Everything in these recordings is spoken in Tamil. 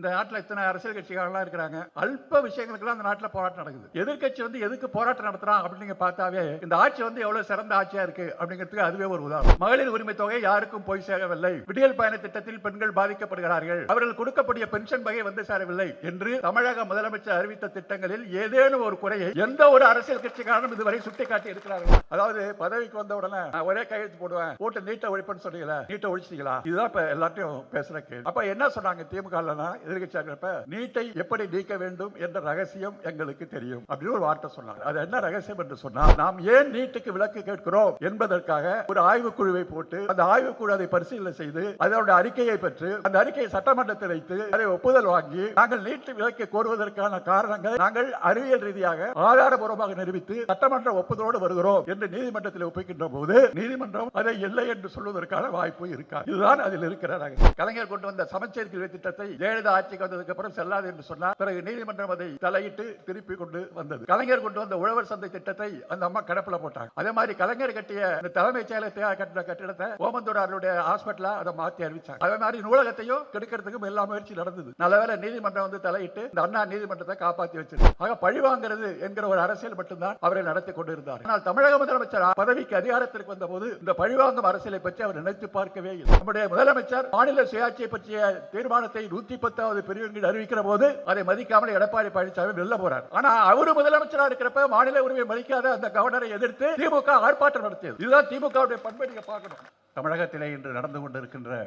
இந்த நாட்டில் இத்தனை அரசியல் கட்சிகாரெல்லாம் இருக்கிறாங்க. அல்ப விஷயங்களுக்கெல்லாம் அந்த நாட்டில் போராட்டம் நடக்குது. எதிர்க்கட்சி வந்து எதுக்கு போராட்டம் நடத்துறான் அப்படின்னு நீங்க பார்த்தாவே இந்த ஆட்சி வந்து எவ்வளவு சிறந்த ஆட்சியா இருக்கு அப்படிங்கிறதுக்கு அதுவே ஒரு உதாரணம். மகளிர் உரிமை தொகை யாருக்கும் போய் சேரவில்லை. விடியல் பயண திட்டத்தில் பெண்கள் பாதிக்கப்படுகிறார்கள். அவர்கள் கொடுக்கக்கூடிய பென்ஷன் வகை வந்து சேரவில்லை என்று தமிழக முதலமைச்சர் அறிவித்த திட்டங்களில் ஏதேனும் ஒரு குறையை எந்த ஒரு அரசியல் கட்சிக்காரனும் இதுவரை சுட்டிக்காட்டி இருக்கிறார்கள்? அதாவது பதவிக்கு வந்த உடனே நான் ஒரே கையெழுத்து போடுவேன். போட்டு நீட்டை ஒழிப்புன்னு சொன்னீங்களா நீட்டை ஒழிச்சிட்டீங்களா? இதுதான் இப்ப எல்லாத்தையும் பேசுற கேள்வி. அப்ப என்ன சொன்னாங்க திமுக எதிர்கட்சியா நீட்டை எப்படி நீக்க வேண்டும் என்ற ரகசியம் எங்களுக்கு தெரியும். அப்படின்னு ஒரு வார்த்தை சொன்னாங்க. அது என்ன ரகசியம் என்று சொன்னால் நாம் ஏன் நீட்டுக்கு விளக்கு கேட்கிறோம் என்பதற்காக ஒரு ஆய்வுக்குழுவை போட்டு அந்த ஆய்வுக்குழு அதை பரிசீலனை செய்து அதனுடைய அறிக்கையை பெற்று அந்த அறிக்கையை சட்டமன்றத்தில் வைத்து அதை ஒப்புதல் வாங்கி நாங்கள் நீட்டு விலக்கு கோருவதற்கான காரணங்கள் நாங்கள் அறிவியல் ரீதியாக ஆதாரபூர்வமாக நிரூபித்து சட்டமன்ற ஒப்புதலோடு வருகிறோம் என்று நீதிமன்றத்தில் ஒப்புக்கின்ற போது நீதிமன்றம் அதை இல்லை என்று சொல்வதற்கான வாய்ப்பு இருக்காது. இதுதான் அதில் இருக்கிற கலைஞர் கொண்டு வந்த சமச்சீர் கல்வி திட்டத்தை ஜெயலலிதா ஆட்சிக்கு வந்ததுக்கு அப்புறம் செல்லாது என்று சொன்னார். பிறகு நீதிமன்றம் அதை தலையிட்டு திருப்பி கொண்டு வந்தது. கலைஞர் கொண்டு வந்த உழவர் சந்தை திட்டத்தை அந்த அம்மா கடப்புல போட்டாங்க. அதே மாதிரி கலைஞர் கட்டிய இந்த தலைமைச் செயலகத்தை கட்டின கட்டிடத்தை ஓமந்தூராருடைய ஹாஸ்பிட்டலா அதை மாற்றி அறிவிச்சாங்க. அதே மாதிரி நூலகத்தையும் கெடுக்கிறதுக்கும் எல்லா முயற்சி நடந்தது. நல்லவேளை நீதிமன்றம் வந்து தலையிட்டு இந்த அண்ணா நீதிமன்றத்தை காப்பாற்றி வச்சது ஆக பழிவாங்கிறது என்கிற ஒரு அரசியல் மட்டும்தான் அவரை நடத்தி கொண்டிருந்தார். ஆனால் தமிழக முதலமைச்சர் பதவிக்கு அதிகாரத்திற்கு வந்த போது இந்த பழிவாங்கும் அரசியலை பற்றி அவர் நினைத்து பார்க்கவே இல்லை. நம்முடைய முதலமைச்சர் மாநில சுயாட்சியை பற்றிய தீர்மானத்தை நூத்தி பத்து பத்தாவது பிரிவின் அறிவிக்கிற போது அதை மதிக்காமல் எடப்பாடி பழனிசாமி வெளில போறார். ஆனா அவரு முதலமைச்சராக இருக்கிறப்ப மாநில உரிமை மதிக்காத அந்த கவர்னரை எதிர்த்து திமுக ஆர்ப்பாட்டம் நடத்தியது. இதுதான் திமுகவுடைய பண்பை நீங்க பார்க்கணும். தமிழகத்திலே இன்று நடந்து கொண்டிருக்கின்ற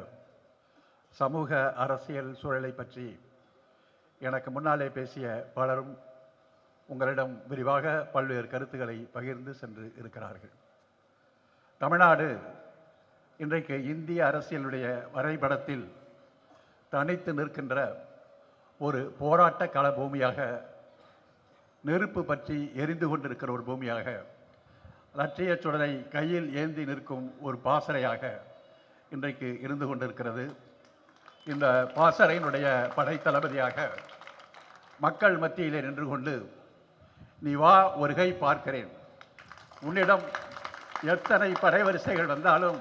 சமூக அரசியல் சூழலை பற்றி எனக்கு முன்னாலே பேசிய பலரும் உங்களிடம் விரிவாக பல்வேறு கருத்துக்களை பகிர்ந்து சென்று இருக்கிறார்கள். தமிழ்நாடு இன்றைக்கு இந்திய அரசியலுடைய வரைபடத்தில் தனித்து நிற்கின்ற ஒரு போராட்ட கள பூமியாக நெருப்பு பற்றி எரிந்து கொண்டிருக்கிற ஒரு பூமியாக லட்சிய சுடரை கையில் ஏந்தி நிற்கும் ஒரு பாசறையாக இன்றைக்கு இருந்து கொண்டிருக்கிறது. இந்த பாசறையினுடைய படைத்தளபதியாக மக்கள் மத்தியிலே நின்று கொண்டு நீ வா ஒருகை பார்க்கிறேன். உன்னிடம் எத்தனை படைவரிசைகள் வந்தாலும்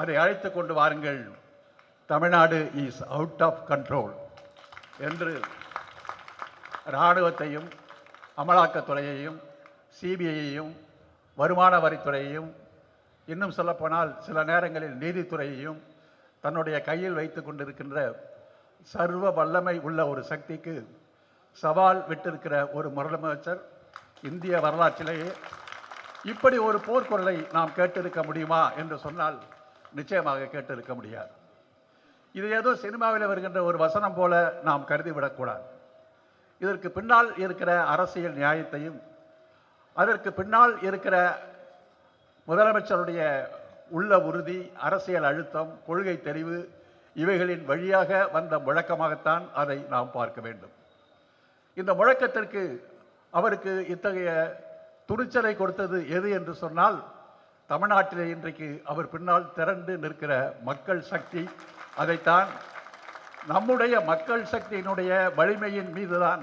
அதை அழைத்து கொண்டு வாருங்கள். Tamil Nadu is out of control என்று இராணுவத்தையும் அமலாக்கத்துறையையும் சிபிஐயையும் வருமான வரித்துறையையும் இன்னும் சொல்லப்போனால் சில நேரங்களில் நீதித்துறையையும் தன்னுடைய கையில் வைத்து கொண்டிருக்கின்ற சர்வ வல்லமை உள்ள ஒரு சக்திக்கு சவால் விட்டிருக்கிற ஒரு முதலமைச்சர் இந்திய வரலாற்றிலேயே. இப்படி ஒரு போர்க்குரலை நாம் கேட்டிருக்க முடியுமா என்று சொன்னால் நிச்சயமாக கேட்டிருக்க முடியாது. இது ஏதோ சினிமாவில் வருகின்ற ஒரு வசனம் போல நாம் கருதிவிடக்கூடாது. இதற்கு பின்னால் இருக்கிற அரசியல் நியாயத்தையும் அதற்கு பின்னால் இருக்கிற முதலமைச்சருடைய உள்ள உறுதி அரசியல் அழுத்தம் கொள்கை தெரிவு இவைகளின் வழியாக வந்த முழக்கமாகத்தான் அதை நாம் பார்க்க வேண்டும். இந்த முழக்கத்திற்கு அவருக்கு இத்தகைய துணிச்சலை கொடுத்தது எது என்று சொன்னால் தமிழ்நாட்டிலே இன்றைக்கு அவர் பின்னால் திரண்டு நிற்கிற மக்கள் சக்தி அதைத்தான் நம்முடைய மக்கள் சக்தியினுடைய வலிமையின் மீதுதான்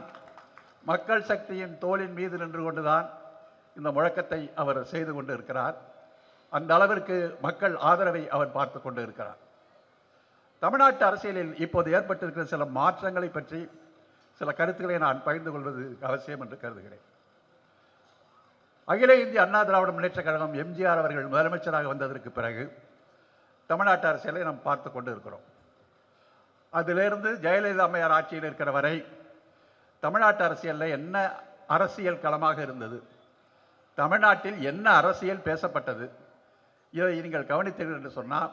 மக்கள் சக்தியின் தோளின் மீது நின்று கொண்டுதான் இந்த முழக்கத்தை அவர் செய்து கொண்டு இருக்கிறார் அந்த அளவிற்கு மக்கள் ஆதரவை அவர் பார்த்து கொண்டு இருக்கிறார் தமிழ்நாட்டு அரசியலில் இப்போது ஏற்பட்டிருக்கிற சில மாற்றங்களை பற்றி சில கருத்துக்களை நான் பகிர்ந்து கொள்வது அவசியம் என்று கருதுகிறேன். அகில இந்திய அண்ணா திராவிட முன்னேற்ற கழகம் எம்ஜிஆர் அவர்கள் முதலமைச்சராக வந்ததற்கு பிறகு தமிழ்நாட்டு அரசியலை நாம் பார்த்து கொண்டு இருக்கிறோம் அதிலிருந்து ஜெயலலிதா அம்மையார் ஆட்சியில் இருக்கிற வரை தமிழ்நாட்டு அரசியலில் என்ன அரசியல் களமாக இருந்தது தமிழ்நாட்டில் என்ன அரசியல் பேசப்பட்டது இதை நீங்கள் கவனித்தீர்கள் என்று சொன்னால்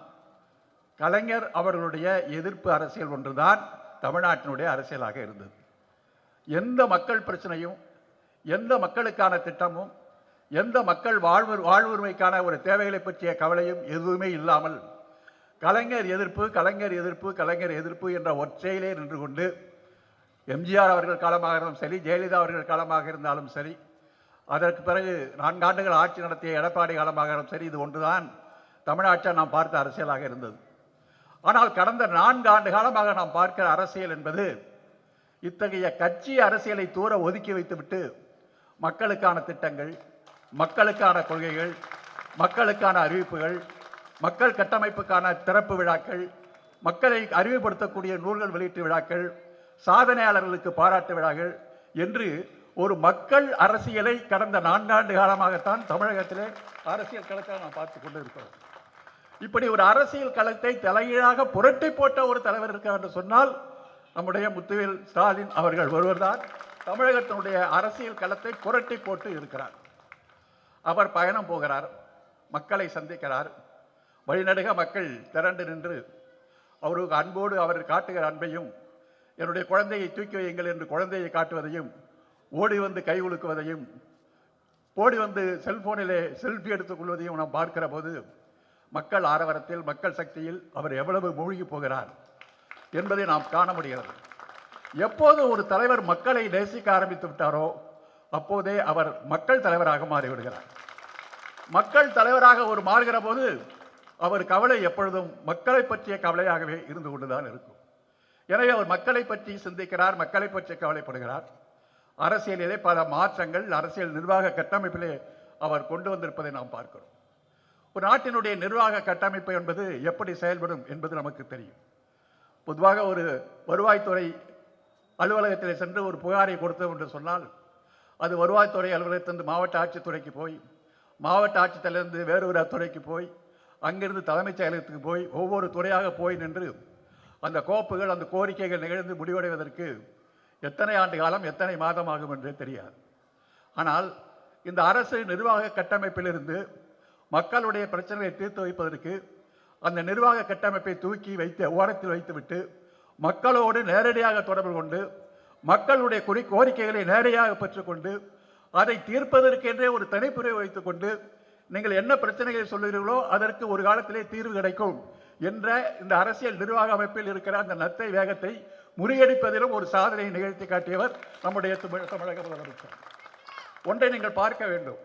கலைஞர் அவர்களுடைய எதிர்ப்பு அரசியல் ஒன்றுதான் தமிழ்நாட்டினுடைய அரசியலாக இருந்தது. எந்த மக்கள் பிரச்சனையும் எந்த மக்களுக்கான திட்டமும் எந்த மக்கள் வாழ்வு வாழ்வுரிமைக்கான ஒரு தேவைகளை பற்றிய கவலையும் எதுவுமே இல்லாமல் கலைஞர் எதிர்ப்பு கலைஞர் எதிர்ப்பு கலைஞர் எதிர்ப்பு என்ற ஒற்றையிலே நின்று கொண்டு எம்ஜிஆர் அவர்கள் காலமாக இருந்தாலும் சரி ஜெயலலிதா அவர்கள் காலமாக இருந்தாலும் சரி அதற்கு பிறகு நான்காண்டுகள் ஆட்சி நடத்திய எடப்பாடி காலமாக இருந்தாலும் சரி இது ஒன்றுதான் தமிழ்நாட்டில் நாம் பார்த்த அரசியலாக இருந்தது. ஆனால் கடந்த நான்கு ஆண்டு காலமாக நாம் பார்க்கிற அரசியல் என்பது இத்தகைய கட்சி அரசியலை தூர ஒதுக்கி வைத்துவிட்டு மக்களுக்கான திட்டங்கள் மக்களுக்கான கொள்கைகள் மக்களுக்கான அறிவிப்புகள் மக்கள் கட்டமைப்புக்கான திறப்பு விழாக்கள் மக்களை அறிவுபடுத்தக்கூடிய நூல்கள் வெளியீட்டு விழாக்கள் சாதனையாளர்களுக்கு பாராட்டு விழாக்கள் என்று ஒரு மக்கள் அரசியலை கடந்த நான்காண்டு காலமாகத்தான் தமிழகத்திலே அரசியல் களத்தை நாம் பார்த்து கொண்டு இருக்கிறோம் இப்படி ஒரு அரசியல் களத்தை தலைகீழாக புரட்டி போட்ட ஒரு தலைவர் இருக்கார் என்று சொன்னால் நம்முடைய முத்துவேல் ஸ்டாலின் அவர்கள் ஒருவர்தான் தமிழகத்தினுடைய அரசியல் களத்தை புரட்டி போட்டு இருக்கிறார். அவர் பயணம் போகிறார் மக்களை சந்திக்கிறார். வழிநடுக மக்கள் திரண்டு நின்று அவருக்கு அன்போடு அவர் காட்டுகிற அன்பையும் என்னுடைய குழந்தையை தூக்கி வையுங்கள் என்று குழந்தையை காட்டுவதையும் ஓடி வந்து கை உலுக்குவதையும் ஓடி வந்து செல்போனிலே செல்ஃபி எடுத்துக் கொள்வதையும் நாம் பார்க்கிற போது மக்கள் ஆரவரத்தில் மக்கள் சக்தியில் அவர் எவ்வளவு மூழ்கி போகிறார் என்பதை நாம் காண முடிகிறது. எப்போது ஒரு தலைவர் மக்களை நேசிக்க ஆரம்பித்து விட்டாரோ அப்போதே அவர் மக்கள் தலைவராக மாறிவிடுகிறார். மக்கள் தலைவராக ஒரு மாறுகிற போது அவர் கவலை எப்பொழுதும் மக்களை பற்றிய கவலையாகவே இருந்து கொண்டுதான் இருக்கும். எனவே அவர் மக்களை பற்றி சிந்திக்கிறார் மக்களை பற்றி கவலைப்படுகிறார். அரசியலிலே பல மாற்றங்கள் அரசியல் நிர்வாக கட்டமைப்பிலே அவர் கொண்டு வந்திருப்பதை நாம் பார்க்கிறோம். ஒரு நாட்டினுடைய நிர்வாக கட்டமைப்பு என்பது எப்படி செயல்படும் என்பது நமக்கு தெரியும். பொதுவாக ஒரு வருவாய்த்துறை அலுவலகத்தில் சென்று ஒரு புகாரை கொடுத்தோம் என்று சொன்னால் அது வருவாய்த்துறை அலுவலகத்திலிருந்து மாவட்ட ஆட்சித்துறைக்கு போய் மாவட்ட ஆட்சித்தலையிலிருந்து வேறு ஒரு துறைக்கு போய் அங்கிருந்து தலைமைச் செயலகத்துக்கு போய் ஒவ்வொரு துறையாக போய் நின்று அந்த கோப்புகள் அந்த கோரிக்கைகள் நிகழ்ந்து முடிவடைவதற்கு எத்தனை ஆண்டு காலம் எத்தனை மாதம் ஆகும் என்றே தெரியாது. ஆனால் இந்த அரசு நிர்வாக கட்டமைப்பிலிருந்து மக்களுடைய பிரச்சனைகளை தீர்த்து வைப்பதற்கு அந்த நிர்வாக கட்டமைப்பை தூக்கி வைத்து ஓரத்தில் வைத்துவிட்டு மக்களோடு நேரடியாக தொடர்பு கொண்டு மக்களுடைய குறி கோரிக்கைகளை நேரடியாக பெற்றுக்கொண்டு அதை தீர்ப்பதற்கென்றே ஒரு தனிப்புரை வைத்துக்கொண்டு நீங்கள் என்ன பிரச்சனைகளை சொல்லுகிறீர்களோ அதற்கு ஒரு காலத்திலே தீர்வு கிடைக்கும் என்ற இந்த அரசியல் நிர்வாக அமைப்பில் இருக்கிற அந்த நத்தை வேகத்தை முறியடிப்பதிலும் ஒரு சாதனையை நிகழ்த்தி காட்டியவர் நம்முடைய தமிழக முதலமைச்சர். ஒன்றை நீங்கள் பார்க்க வேண்டும்.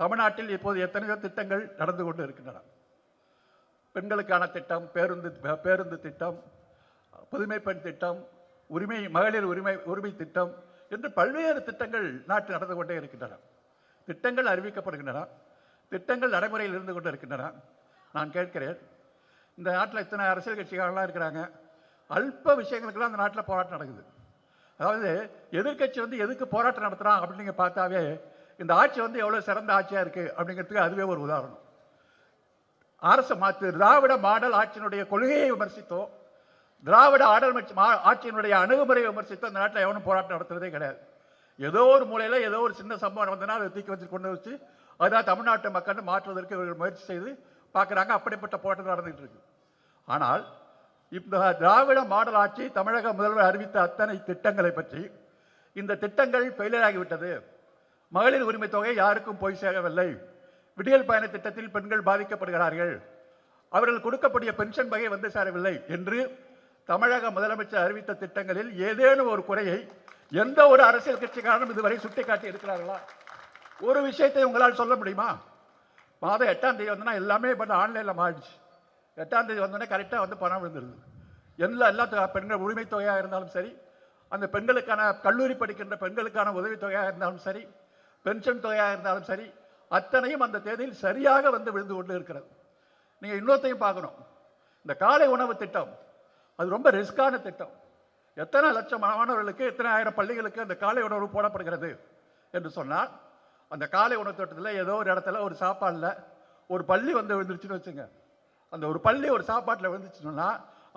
தமிழ்நாட்டில் இப்போது எத்தனையோ திட்டங்கள் நடந்து கொண்டு இருக்கின்றன. பெண்களுக்கான திட்டம் பேருந்து பேருந்து திட்டம் புதுமை பெண் திட்டம் உரிமை மகளிர் உரிமை உரிமை திட்டம் என்று பல்வேறு திட்டங்கள் நாட்டில் நடந்து கொண்டே இருக்கின்றன. திட்டங்கள் அறிவிக்கப்படுகின்றன. திட்டங்கள் நடைமுறையில் இருந்து கொண்டு இருக்கின்றன நான் கேட்கிறேன் இந்த நாட்டில் இத்தனை அரசியல் கட்சிகாரங்களாம் இருக்கிறாங்க அல்ப விஷயங்களுக்கெல்லாம் அந்த நாட்டில் போராட்டம் நடக்குது. அதாவது எதிர்க்கட்சி வந்து எதுக்கு போராட்டம் நடத்துகிறான் அப்படின்னு நீங்கள் பார்த்தாவே இந்த ஆட்சி வந்து எவ்வளோ சிறந்த ஆட்சியாக இருக்குது அப்படிங்கிறதுக்கு அதுவே ஒரு உதாரணம். அரசு மாற்று திராவிட மாடல் ஆட்சியினுடைய கொள்கையை விமர்சித்தோம் திராவிட ஆடல் ஆட்சியினுடைய அணுகுமுறையை விமர்சித்தோம் இந்த நாட்டில் எவனும் போராட்டம் நடத்துறதே கிடையாது. ஏதோ ஒரு மூலையில் ஏதோ ஒரு சின்ன சம்பவம் நடந்ததுன்னா அதை தூக்கி வச்சு கொண்டு வச்சு அதான் தமிழ்நாட்டு மக்கள் மாற்றுவதற்கு இவர்கள் முயற்சி செய்து பார்க்குறாங்க. அப்படிப்பட்ட போராட்டம் நடந்துகிட்டு இருக்கு ஆனால் இந்த திராவிட மாடல் ஆட்சி தமிழக முதல்வர் அறிவித்த அத்தனை திட்டங்களை பற்றி இந்த திட்டங்கள் ஃபெயிலியர் ஆகிவிட்டது. மகளிர் உரிமை தொகை யாருக்கும் போய் சேரவில்லை. விடியல் பயண திட்டத்தில் பெண்கள் பாதிக்கப்படுகிறார்கள். அவர்கள் கொடுக்கக்கூடிய பென்ஷன் வகை வந்து சேரவில்லை என்று தமிழக முதலமைச்சர் அறிவித்த திட்டங்களில் ஏதேனும் ஒரு குறையை எந்த ஒரு அரசியல் கட்சிக்காரனும் இதுவரை சுட்டிக்காட்டி இருக்கிறார்களா? ஒரு விஷயத்தை உங்களால் சொல்ல முடியுமா? மாதம் எட்டாம் தேதி வந்தோன்னா எல்லாமே இப்போ ஆன்லைனில் மாறிடுச்சு. எட்டாம் தேதி வந்தோடனே கரெக்டாக வந்து பணம் விழுந்துருது. எல்லா எல்லா பெண்கள் உரிமை தொகையாக இருந்தாலும் சரி அந்த பெண்களுக்கான கல்லூரி படிக்கின்ற பெண்களுக்கான உதவித்தொகையாக இருந்தாலும் சரி பென்ஷன் தொகையாக இருந்தாலும் சரி அத்தனையும் அந்த தேதியில் சரியாக வந்து விழுந்து கொண்டு இருக்கிறது நீங்கள் இன்னொருத்தையும் பார்க்கணும். இந்த காலை உணவு திட்டம் அது ரொம்ப ரிஸ்கான திட்டம். எத்தனை லட்சம் மாணவர்களுக்கு எத்தனை ஆயிரம் பள்ளிகளுக்கு அந்த காலை உணவு போடப்படுகிறது என்று சொன்னால் அந்த காலை உணவு தோட்டத்தில் ஏதோ ஒரு இடத்துல ஒரு சாப்பாடில் ஒரு பள்ளி வந்து விழுந்துருச்சுன்னு வச்சுங்க. அந்த ஒரு பள்ளி ஒரு சாப்பாட்டில் விழுந்துச்சுன்னா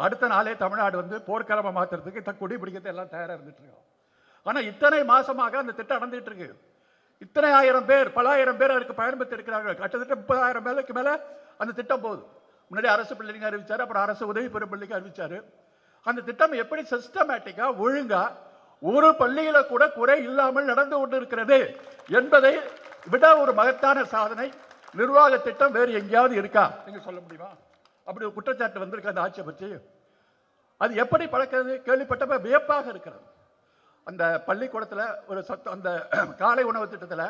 அடுத்த நாளே தமிழ்நாடு வந்து போர்க்கிழமை மாற்றுறதுக்கு த குடி பிடிக்கிறது எல்லாம் தயாராக இருந்துட்டுருக்கோம் ஆனால் இத்தனை மாதமாக அந்த திட்டம் நடந்துட்டு இருக்கு. இத்தனை ஆயிரம் பேர் பலாயிரம் பேர் அதுக்கு பயன்படுத்தி இருக்கிறார்கள். கிட்டத்தட்ட முப்பதாயிரம் பேருக்கு மேலே அந்த திட்டம் போகுது. முன்னாடி அரசு பிள்ளைங்க அறிவிச்சார் அப்புறம் அரசு உதவி பெறும் பள்ளிக்கு அறிவிச்சாரு. அந்த திட்டம் எப்படி சிஸ்டமேட்டிக்காக ஒழுங்காக ஒரு பள்ளியில கூட குறை இல்லாமல் நடந்து கொண்டிருக்கிறது என்பதை விட ஒரு மகத்தான சாதனை நிர்வாக திட்டம் வேறு எங்கேயாவது இருக்கா? நீங்க சொல்ல முடியுமா? அப்படி ஒரு குற்றச்சாட்டு வந்திருக்கு அந்த ஆட்சியை பற்றி. அது எப்படி பழக்கிறது? கேள்விப்பட்டப்ப வியப்பாக இருக்கிறது. அந்த பள்ளிக்கூடத்தில் ஒரு சத்தம் அந்த காலை உணவு திட்டத்தில்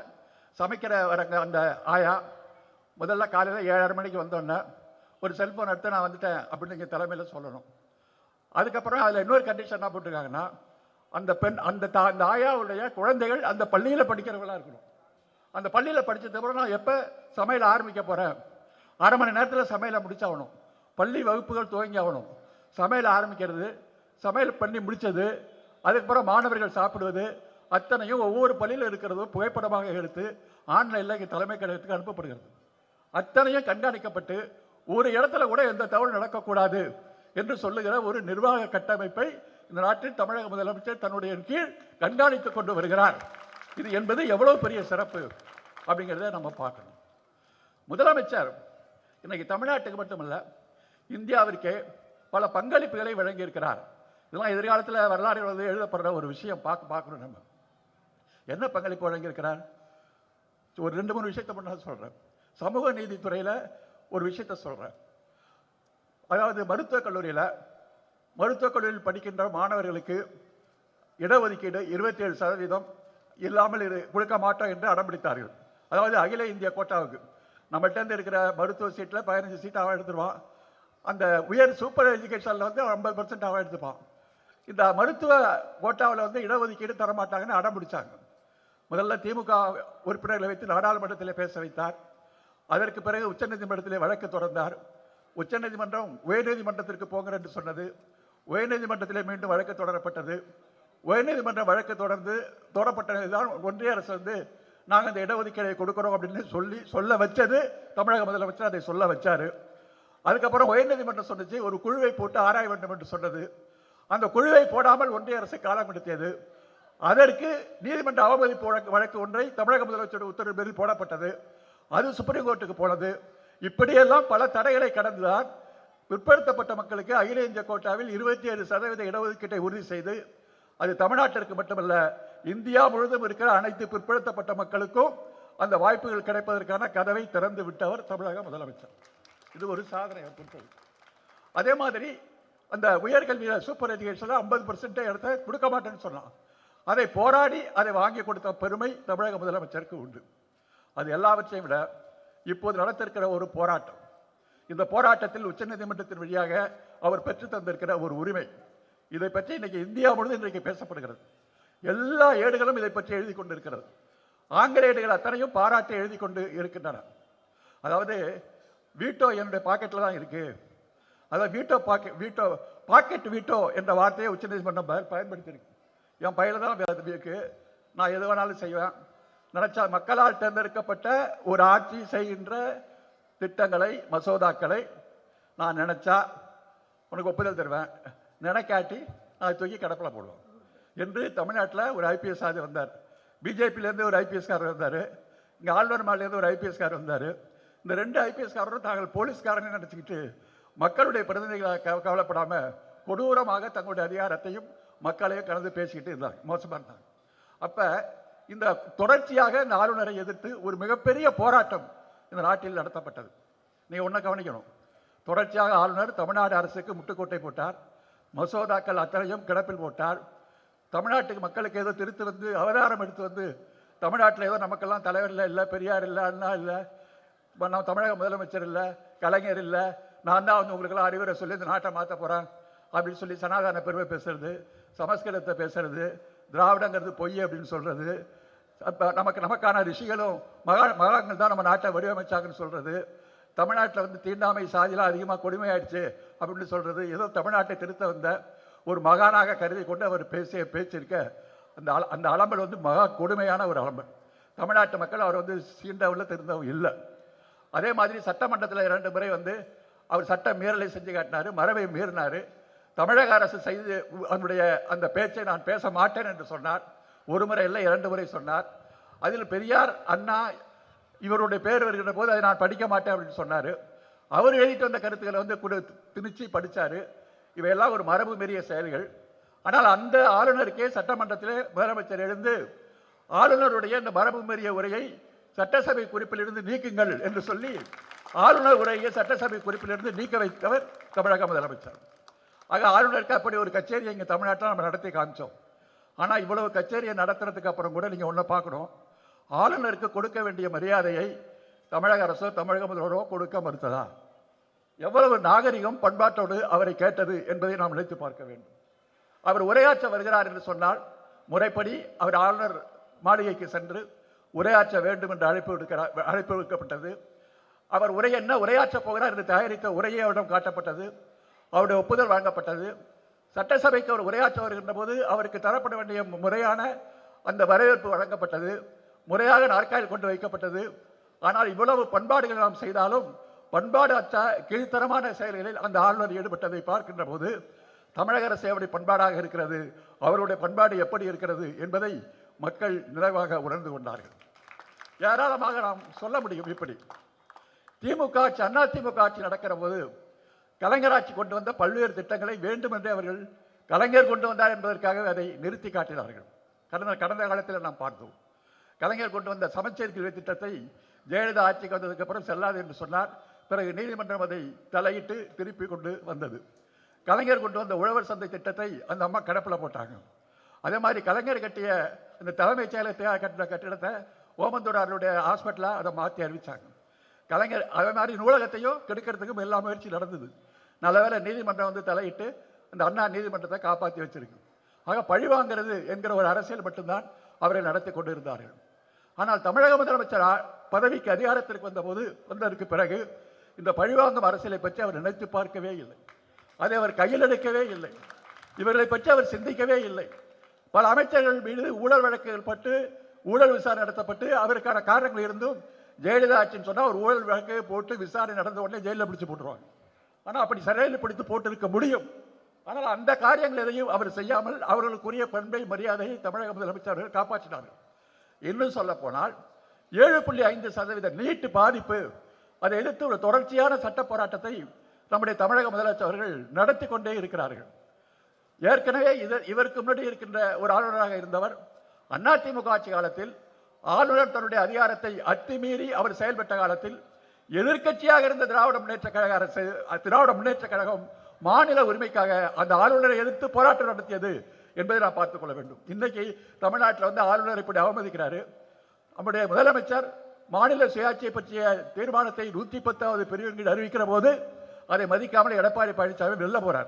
சமைக்கிற வரங்க அந்த ஆயா முதல்ல காலையில் ஏழரை மணிக்கு வந்தோன்னே ஒரு செல்ஃபோன் எடுத்து நான் வந்துட்டேன் அப்படின்னு நீங்கள் தலைமையில் சொல்லணும். அதுக்கப்புறம் அதில் இன்னொரு கண்டிஷன் என்ன போட்டிருக்காங்கன்னா அந்த பெண் அந்த தா அந்த ஆயாவுடைய குழந்தைகள் அந்த பள்ளியில் படிக்கிறவங்களாக இருக்கணும். அந்த பள்ளியில் படித்ததுக்கப்புறம் நான் எப்போ சமையல் ஆரம்பிக்க போகிறேன் அரை மணி நேரத்தில் சமையலை முடிச்சாகணும். பள்ளி வகுப்புகள் துவங்கி ஆகணும் சமையல் ஆரம்பிக்கிறது சமையல் பண்ணி முடித்தது அதுக்கப்புறம் மாணவர்கள் சாப்பிடுவது அத்தனையும் ஒவ்வொரு பள்ளியில் இருக்கிறது புகைப்படமாக எடுத்து ஆன்லைனில் இங்கே தலைமை கழகத்துக்கு அனுப்பப்படுகிறது. அத்தனையும் கண்காணிக்கப்பட்டு ஒரு இடத்துல கூட எந்த தவறு நடக்கக்கூடாது என்று சொல்லுகிற ஒரு நிர்வாக கட்டமைப்பை இந்த நாட்டில் தமிழக முதலமைச்சர் தன்னுடைய கீழ் கண்காணித்துக் கொண்டு வருகிறார். இது என்பது எவ்வளவு பெரிய சிறப்பு அப்படிங்கிறத நம்ம பார்க்கணும். முதலமைச்சர் இன்றைக்கி தமிழ்நாட்டுக்கு மட்டுமல்ல இந்தியாவிற்கே பல பங்களிப்புகளை வழங்கியிருக்கிறார். இதெல்லாம் எதிர்காலத்தில் வரலாறு எழுத- எழுதப்படுற ஒரு விஷயம் பார்க்க பார்க்கணும் நம்ம. என்ன பங்களிப்பு வழங்கியிருக்கிறார்? ஒரு ரெண்டு மூணு விஷயத்தை மட்டும் நான் சொல்கிறேன் சமூக நீதித்துறையில் ஒரு விஷயத்தை சொல்கிறேன் அதாவது மருத்துவக் கல்லூரியில் மருத்துவக் கல்லூரியில் படிக்கின்ற மாணவர்களுக்கு இடஒதுக்கீடு இருபத்தி ஏழு சதவீதம் இல்லாமல் இரு கொடுக்க மாட்டோம் என்று அடம்பிடித்தார்கள் அதாவது அகில இந்திய கோட்டாவுக்கு. நம்மகிட்ட இருக்கிற மருத்துவ சீட்டில் பதினஞ்சு சீட் அவன் எடுத்துருவான். அந்த உயர் சூப்பர் எஜுகேஷனில் வந்து ஐம்பது பர்சன்ட் அவன் எடுத்துப்பான். இந்த மருத்துவ கோட்டாவில் வந்து இடஒதுக்கீடு தர மாட்டாங்கன்னு அடம் முதல்ல திமுக உறுப்பினர்களை வைத்து நாடாளுமன்றத்தில் பேச வைத்தார். அதற்கு பிறகு உச்சநீதிமன்றத்தில் வழக்கு தொடர்ந்தார். உச்சநீதிமன்றம் உயர்நீதிமன்றத்திற்கு போங்க என்று சொன்னது. உயர்நீதிமன்றத்திலே மீண்டும் வழக்கு தொடரப்பட்டது. உயர்நீதிமன்ற வழக்கு தொடர்ந்து தொடரப்பட்டதுதான் ஒன்றிய அரசு வந்து நாங்கள் இந்த இடஒதுக்கீடை கொடுக்குறோம் அப்படின்னு சொல்லி சொல்ல வச்சது. தமிழக முதலமைச்சர் அதை சொல்ல வச்சார். அதுக்கப்புறம் உயர்நீதிமன்றம் சொன்னிச்சு ஒரு குழுவை போட்டு ஆராய வேண்டும் என்று சொன்னது. அந்த குழுவை போடாமல் ஒன்றிய அரசு காலம் எடுத்தியது அதற்கு நீதிமன்ற அவமதிப்பு வழக்கு வழக்கு ஒன்றை தமிழக முதலமைச்சர் உத்தரவு பேரில் போடப்பட்டது. அது சுப்ரீம் கோர்ட்டுக்கு போனது. இப்படியெல்லாம் பல தடைகளை கடந்துதான் பிற்படுத்தப்பட்ட மக்களுக்கு அகில இந்திய கோட்டாவில் இருபத்தி ஏழு சதவீத இடஒதுக்கீட்டை உறுதி செய்து அது தமிழ்நாட்டிற்கு மட்டுமல்ல இந்தியா முழுவதும் இருக்கிற அனைத்து பிற்படுத்தப்பட்ட மக்களுக்கும் அந்த வாய்ப்புகள் கிடைப்பதற்கான கதவை திறந்து விட்டவர் தமிழக முதலமைச்சர். இது ஒரு சாதனை அவர் பொறுத்தது அதே மாதிரி அந்த உயர்கல்வியில் சூப்பர் எஜுகேஷனில் ஐம்பது பர்சன்டே இடத்த கொடுக்க மாட்டேன்னு சொன்னான். அதை போராடி அதை வாங்கி கொடுத்த பெருமை தமிழக முதலமைச்சருக்கு உண்டு. அது எல்லாவற்றையும் விட இப்போது நடத்திருக்கிற ஒரு போராட்டம் இந்த போராட்டத்தில் உச்சநீதிமன்றத்தின் வழியாக அவர் பெற்று தந்திருக்கிற ஒரு உரிமை. இதை பற்றி இன்னைக்கு இந்தியா முழுவதும் இன்றைக்கு பேசப்படுகிறது. எல்லா ஏடுகளும் இதை பற்றி எழுதி கொண்டிருக்கிறது. ஆங்கில ஏடுகள் அத்தனையும் பாராட்டி எழுதி கொண்டு இருக்கின்றன. அதாவது வீட்டோ என்னுடைய பாக்கெட்டில் தான் இருக்கு. அதாவது veto pocket veto pocket veto என்ற வார்த்தையை உச்சநீதிமன்றம் பயன்படுத்தியிருக்கு. என் பையில தான் வே- இருக்கு. நான் எது வேணாலும் செய்வேன். நினச்சா மக்களால் தேர்ந்தெடுக்கப்பட்ட ஒரு ஆட்சி செய்கின்ற திட்டங்களை மசோதாக்களை நான் நினச்சா உனக்கு ஒப்புதல் தருவேன். நினைக்காட்டி நான் தூக்கி கடப்பில் போடுவேன். என்று தமிழ்நாட்டில் ஒரு ஐபிஎஸ் ஆதி வந்தார். பிஜேபியிலேருந்து ஒரு ஐபிஎஸ்காரர் வந்தார். இங்கே ஆழ்வார் மாலேருந்து ஒரு ஐபிஎஸ்காரர் வந்தார். இந்த ரெண்டு ஐபிஎஸ்காரரும் தாங்கள் போலீஸ்காரன்னு நினச்சிக்கிட்டு மக்களுடைய பிரதிநிதிகளாக கவலைப்படாமல் கொடூரமாக தங்களுடைய அதிகாரத்தையும் மக்களையும் கலந்து பேசிக்கிட்டு இருந்தாங்க. மோசமாக இருந்தாங்க. அப்போ இந்த தொடர்ச்சியாக இந்த ஆளுநரை எதிர்த்து ஒரு மிகப்பெரிய போராட்டம் இந்த நாட்டில் நடத்தப்பட்டது. நீ ஒன்றை கவனிக்கணும். தொடர்ச்சியாக ஆளுநர் தமிழ்நாடு அரசுக்கு முட்டுக்கோட்டை போட்டார். மசோதாக்கள் அத்தனையும் கிடப்பில் போட்டார். தமிழ்நாட்டுக்கு மக்களுக்கு ஏதோ திருத்து வந்து அவதாரம் எடுத்து வந்து தமிழ்நாட்டில் ஏதோ நமக்கெல்லாம் தலைவர் இல்லை இல்லை பெரியார் இல்லை அண்ணா இல்லை நம்ம தமிழக முதலமைச்சர் இல்லை கலைஞர் இல்லை நான் தான் வந்து உங்களுக்கெல்லாம் அறிவுரை சொல்லி இந்த நாட்டை மாற்ற போகிறேன் அப்படின்னு சொல்லி சனாதன பெருமை பேசுறது சமஸ்கிருதத்தை பேசுறது திராவிடங்கிறது பொய் அப்படின்னு சொல்கிறது நமக்கு நமக்கான ரிஷிகளும் மகா மகான்கள் தான் நம்ம நாட்டை வடிவமைச்சாங்கன்னு சொல்கிறது தமிழ்நாட்டில் வந்து தீண்டாமை சாதிலாம் அதிகமாக கொடுமையாயிடுச்சு அப்படின்னு சொல்கிறது ஏதோ தமிழ்நாட்டை திருத்த வந்த ஒரு மகானாக கருதி கொண்டு அவர் பேசிய பேச்சிருக்க அந்த அல- அந்த அலம்பல் வந்து மகா கொடுமையான ஒரு அலம்பல். தமிழ்நாட்டு மக்கள் அவர் வந்து சீண்டவில் திருந்தவும் இல்லை. அதே மாதிரி சட்டமன்றத்தில் இரண்டு முறை வந்து அவர் சட்ட மீறலை செஞ்சு காட்டினார் மரபை மீறினார். தமிழக அரசு செய்து அவனுடைய அந்த பேச்சை நான் பேச மாட்டேன் என்று சொன்னார். ஒரு முறை இல்லை இரண்டு முறை சொன்னார். அதில் பெரியார் அண்ணா இவருடைய பேர் வருகிற போது அதை நான் படிக்க மாட்டேன் அப்படின்னு சொன்னார். அவர் எழுதிட்டு வந்த கருத்துக்களை வந்து கொடு திணிச்சு படித்தார் இவையெல்லாம் ஒரு மரபு மீறிய செயல்கள். ஆனால் அந்த ஆளுநருக்கே சட்டமன்றத்தில் முதலமைச்சர் எழுந்து ஆளுநருடைய இந்த மரபு மீறிய உரையை சட்டசபை குறிப்பிலிருந்து நீக்குங்கள் என்று சொல்லி ஆளுநர் உரையை சட்டசபை குறிப்பிலிருந்து நீக்க வைத்தவர் தமிழக முதலமைச்சர். ஆக ஆளுநருக்கு அப்படி ஒரு கச்சேரியை இங்கே தமிழ்நாட்டில் நம்ம நடத்தி காமிச்சோம். ஆனால் இவ்வளவு கச்சேரியை நடத்துறதுக்கு அப்புறம் கூட நீங்கள் ஒன்றை பார்க்கணும். ஆளுநருக்கு கொடுக்க வேண்டிய மரியாதையை தமிழக அரசோ தமிழக முதல்வரோ கொடுக்க மறுத்ததா? எவ்வளவு நாகரிகம் பண்பாட்டோடு அவரை கேட்டது என்பதை நாம் நினைத்து பார்க்க வேண்டும். அவர் உரையாற்ற வருகிறார் என்று சொன்னால் முறைப்படி அவர் ஆளுநர் மாளிகைக்கு சென்று உரையாற்ற வேண்டும் என்று அழைப்பு விடுக்கிறார் அழைப்பு விடுக்கப்பட்டது. அவர் உரை என்ன உரையாற்றப் போகிறார் என்று தயாரித்த உரையை அவரிடம் காட்டப்பட்டது. அவருடைய ஒப்புதல் வழங்கப்பட்டது. சட்டசபைக்கு அவர் உரையாற்ற வருகின்ற போது அவருக்கு தரப்பட வேண்டிய முறையான அந்த வரவேற்பு வழங்கப்பட்டது. முறையாக நாற்காலில் கொண்டு வைக்கப்பட்டது. ஆனால் இவ்வளவு பண்பாடுகள் நாம் செய்தாலும் பண்பாடு அற்ற கீழ்த்தரமான செயல்களில் அந்த ஆளுநர் ஈடுபட்டதை பார்க்கின்ற போது தமிழக அரசு எப்படி பண்பாடாக இருக்கிறது? அவருடைய பண்பாடு எப்படி இருக்கிறது? என்பதை மக்கள் நிறைவாக உணர்ந்து கொண்டார்கள். ஏராளமாக நாம் சொல்ல முடியும் இப்படி. திமுக ஆட்சி அண்ணா திமுக ஆட்சி நடக்கிற போது கலைஞர் ஆட்சி கொண்டு வந்த பல்வேறு திட்டங்களை வேண்டுமென்றே அவர்கள் கலைஞர் கொண்டு வந்தார் என்பதற்காக அதை நிறுத்தி காட்டினார்கள். கடந்த கடந்த காலத்தில் நாம் பார்த்தோம். கலைஞர் கொண்டு வந்த சமச்சீர் கல்வி திட்டத்தை ஜெயலலிதா ஆட்சிக்கு வந்ததுக்கு அப்புறம் செல்லாது என்று சொன்னார். பிறகு நீதிமன்றம் அதை தலையிட்டு திருப்பி கொண்டு வந்தது. கலைஞர் கொண்டு வந்த உழவர் சந்தை திட்டத்தை அந்த அம்மா கடப்பில் போட்டாங்க. அதே மாதிரி கலைஞர் கட்டிய இந்த தலைமைச் செயலகத்தையாக கட்டின கட்டிடத்தை ஓமந்தூராருடைய ஹாஸ்பிட்டலாக அதை மாற்றி அறிவித்தாங்க கலைஞர் அதே மாதிரி நூலகத்தையும் கெடுக்கிறதுக்கும் எல்லா முயற்சி நடந்தது. நல்ல வேளை நீதிமன்றம் வந்து தலையிட்டு அந்த அண்ணா நீதிமன்றத்தை காப்பாற்றி வச்சிருக்கு. ஆக பழிவாங்கிறது என்கிற ஒரு அரசியல் மட்டும்தான் அவரை நடத்தி கொண்டு இருந்தார்கள் ஆனால் தமிழக முதலமைச்சர் பதவிக்கு அதிகாரத்திற்கு வந்தபோது வந்ததற்கு பிறகு இந்த பழிவாங்கும் அரசியலை பற்றி அவர் நினைத்து பார்க்கவே இல்லை. அதை அவர் கையில் எடுக்கவே இல்லை. இவர்களை பற்றி அவர் சிந்திக்கவே இல்லை. பல அமைச்சர்கள் மீது ஊழல் வழக்குகள் பட்டு ஊழல் விசாரணை நடத்தப்பட்டு அவருக்கான காரணங்கள் இருந்தும் ஜெயலலிதா ஆட்சின்னு சொன்னால் ஒரு ஊழல் வழக்கை போட்டு விசாரணை நடந்த உடனே ஜெயிலில் பிடிச்சு போட்டுருவாங்க. ஆனால் அப்படி சிறையில் பிடித்து போட்டிருக்க முடியும். ஆனால் அந்த காரியங்கள் எதையும் அவர் செய்யாமல் அவர்களுக்குரிய பண்பை மரியாதையை தமிழக முதலமைச்சர் அவர்கள் காப்பாற்றினார்கள். இன்னும் சொல்ல போனால் ஏழு புள்ளி ஐந்து சதவீத நீட்டு பாதிப்பு அதை எதிர்த்து ஒரு தொடர்ச்சியான சட்ட போராட்டத்தை நம்முடைய தமிழக முதலமைச்சர் அவர்கள் நடத்தி கொண்டே இருக்கிறார்கள். ஏற்கனவே இது இவருக்கு முன்னாடி இருக்கின்ற ஒரு ஆளுநராக இருந்தவர் அதிமுக ஆட்சி காலத்தில் ஆளுநர் தன்னுடைய அதிகாரத்தை அத்துமீறி அவர் செயல்பட்ட காலத்தில் எதிர்க்கட்சியாக இருந்த திராவிட முன்னேற்ற கழக அரசு திராவிட முன்னேற்ற கழகம் மாநில உரிமைக்காக அந்த ஆளுநரை எதிர்த்து போராட்டம் நடத்தியது என்பதை நாம் பார்த்துக் கொள்ள வேண்டும். இன்னைக்கு தமிழ்நாட்டில் வந்து ஆளுநர் இப்படி அவமதிக்கிறாரு. நம்முடைய முதலமைச்சர் மாநில சுயாட்சியை பற்றிய தீர்மானத்தை நூற்றி பத்தாவது பிரிவின் அறிவிக்கிற போது அதை மதிக்காமல் எடப்பாடி பழனிசாமி வெளில போறார்.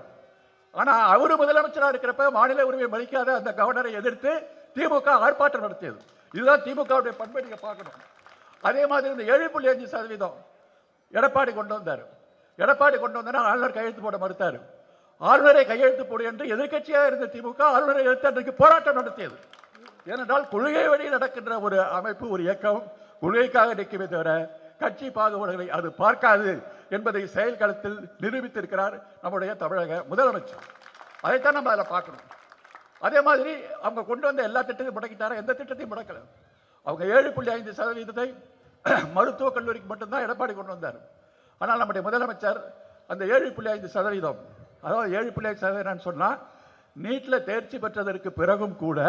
ஆனால் அவரு முதலமைச்சராக இருக்கிறப்ப மாநில உரிமை மதிக்காத அந்த கவர்னரை எதிர்த்து திமுக ஆர்ப்பாட்டம் நடத்தியது. இதுதான் திமுகவுடைய பண்பை நீங்க பார்க்கணும். அதே மாதிரி இந்த ஏழு புள்ளி அஞ்சு சதவீதம் எடப்பாடி கொண்டு வந்தார். எடப்பாடி கொண்டு வந்தா ஆளுநர் கையெழுத்து போட மறுத்தார். ஆளுநரை கையெழுத்து போடு என்று எதிர்க்கட்சியாக இருந்த திமுக ஆளுநரை எதிர்த்து அன்றைக்கு போராட்டம் நடத்தியது. ஏனென்றால் கொள்கை வழி நடக்கின்ற ஒரு அமைப்பு ஒரு இயக்கம் கொள்கைக்காக நிற்குமே தவிர கட்சி பாகுபாடுகளை அது பார்க்காது என்பதை செயல்களத்தில் நிரூபித்திருக்கிறார் நம்முடைய தமிழக முதலமைச்சர். அதைத்தான் நம்ம அதில் பார்க்கணும். அதே மாதிரி அவங்க கொண்டு வந்த எல்லா திட்டத்தையும் முடக்கிட்டாரா? எந்த திட்டத்தையும் முடக்கல. அவங்க ஏழு புள்ளி ஐந்து சதவீதத்தை மருத்துவக் கல்லூரிக்கு மட்டும்தான் எடப்பாடி கொண்டு வந்தார். ஆனால் நம்முடைய முதலமைச்சர் அந்த ஏழு புள்ளி ஐந்து சதவீதம் அதாவது ஏழு புள்ளி ஐந்து சதவீதம்னு சொன்னால் நீட்டில் தேர்ச்சி பெற்றதற்கு பிறகும் கூட